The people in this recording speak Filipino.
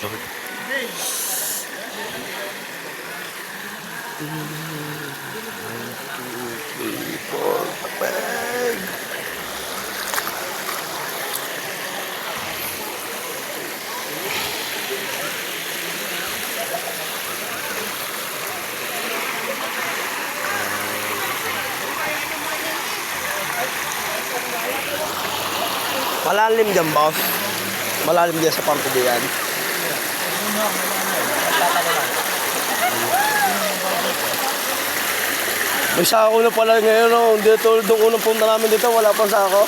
Lord. One, two, three, four, bang! Malalim dyan, boss. Malalim dyan sa pampidian. May sako na pala ngayon, no? Dito, doon unang punta namin dito, wala pang sako.